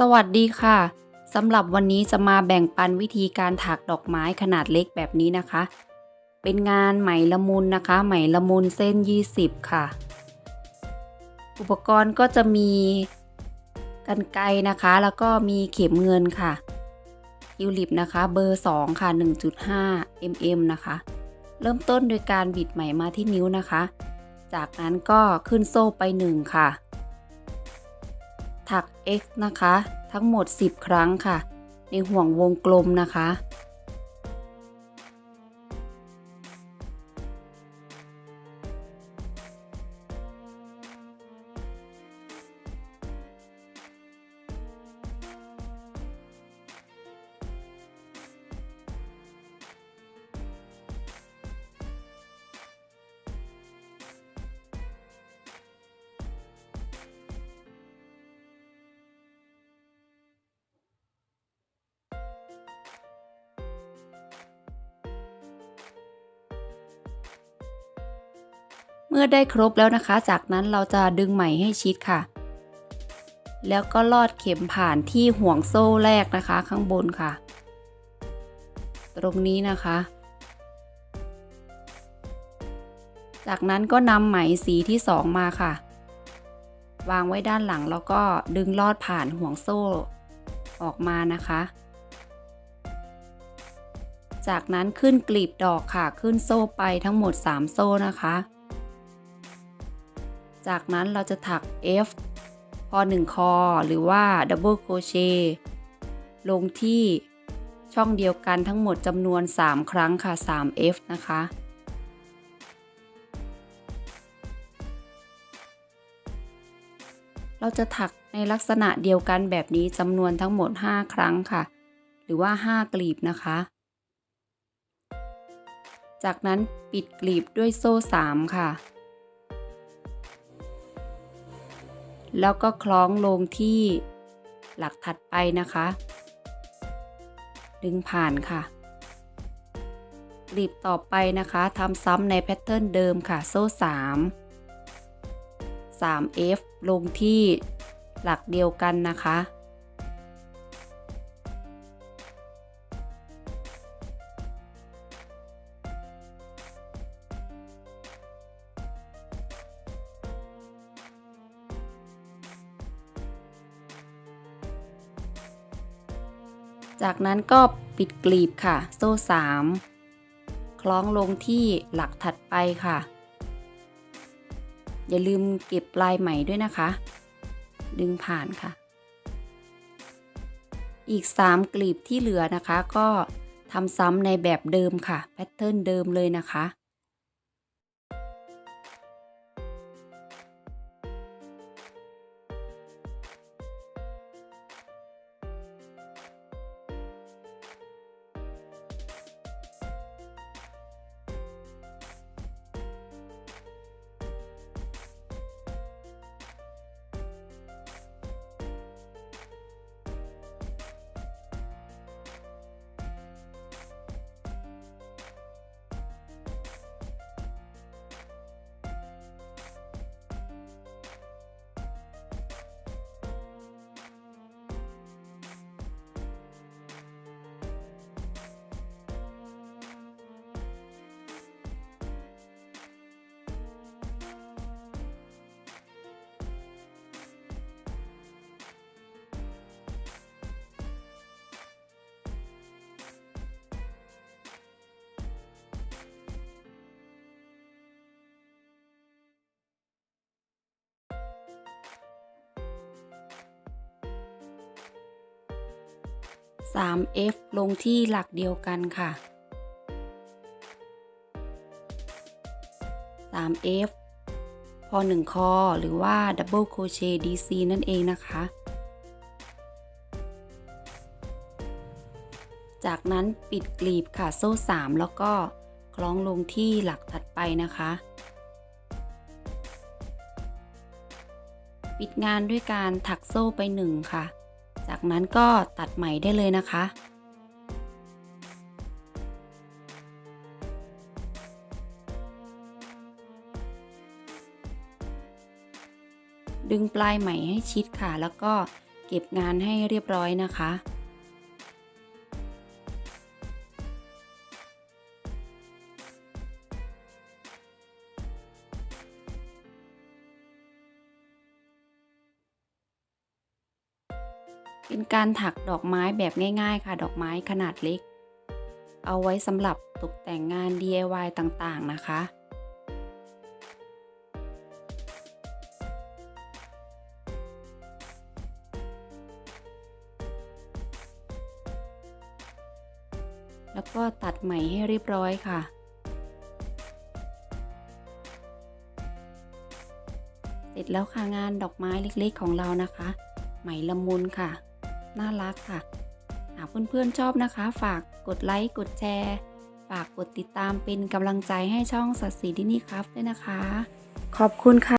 สวัสดีค่ะสำหรับวันนี้จะมาแบ่งปันวิธีการถักดอกไม้ขนาดเล็กแบบนี้นะคะ เป็นงานไหมละมุนนะคะ ไหมละมุนเส้น 20 ค่ะ อุปกรณ์ก็จะมีกันไกนะคะ แล้วก็มีเข็มเงินค่ะทิวลิปนะคะ เบอร์ 2 ค่ะ 1.5 mm นะคะ เริ่มต้นโดยการบิดไหมมาที่นิ้วนะคะ จากนั้นก็ขึ้นโซ่ไป 1 ค่ะ ถัก x นะคะ ทั้งหมด 10 ครั้งค่ะ ในห่วงวงกลมนะคะ เมื่อได้ครบแล้วนะคะ จากนั้นเราจะดึงไหมให้ชิดค่ะ แล้วก็ลอดเข็มผ่านที่ห่วงโซ่แรกนะคะ ข้างบนค่ะ ตรงนี้นะคะ จากนั้นก็นำไหมสีที่สองมาค่ะ วางไว้ด้านหลังแล้วก็ดึงลอดผ่านห่วงโซ่ออกมานะคะ จากนั้นขึ้นกลีบดอกค่ะ ขึ้นโซ่ไปทั้งหมด 3 โซ่นะคะ จากนั้นเราจะถัก F พอ1คอ หรือว่า Double Crochet ลงที่ช่องเดียวกันทั้งหมดจำนวน 3 ครั้งค่ะ 3F นะคะ เราจะถักในลักษณะเดียวกันแบบนี้จำนวนทั้งหมด 5 ครั้งค่ะ หรือว่า 5 กลีบนะคะ จากนั้นปิดกลีบด้วยโซ่ 3 ค่ะ แล้วก็คล้องลงที่หลักถัดไปนะคะ ดึงผ่านค่ะกลีบต่อไปนะคะทำซ้ำในแพทเทิร์นเดิมค่ะ โซ่ 3 3F ลงที่หลักเดียวกันนะคะ จากนั้นก็ปิดกลีบค่ะ โซ่ 3 คล้องลงที่หลักถัดไปค่ะ อย่าลืมเก็บปลายไหมด้วยนะคะ ดึงผ่านค่ะ อีก 3 กลีบที่เหลือนะคะ ก็ทำซ้ำในแบบเดิมค่ะ แพทเทิร์นเดิมเลยนะคะ 3F ลงที่หลักเดียวกันค่ะ 3F พอ1คอหรือว่า Double Crochet DC นั่นเองนะคะ จากนั้นปิดกลีบค่ะโซ่ 3 แล้วก็คล้องลงที่หลักถัดไปนะคะ ปิดงานด้วยการถักโซ่ไป 1 ค่ะ จากนั้นก็ตัดไหมได้เลยนะคะ ดึงปลายไหมให้ชิดค่ะ แล้วก็เก็บงานให้เรียบร้อยนะคะ เป็นการถักดอกไม้แบบง่ายๆ ค่ะ ดอกไม้ขนาดเล็ก เอาไว้สำหรับตกแต่งงาน DIY ต่างๆนะคะ แล้วก็ตัดไหมให้เรียบร้อยค่ะเสร็จแล้วค่ะงานดอกไม้เล็กๆของเรานะคะ ไหมละมุนค่ะ น่ารักค่ะ หากเพื่อนๆชอบนะคะ ฝากกดไลค์กดแชร์ ฝากกดติดตามเป็นกำลังใจให้ช่องสัตว์สีดินี่ครับด้วยนะคะ ขอบคุณค่ะ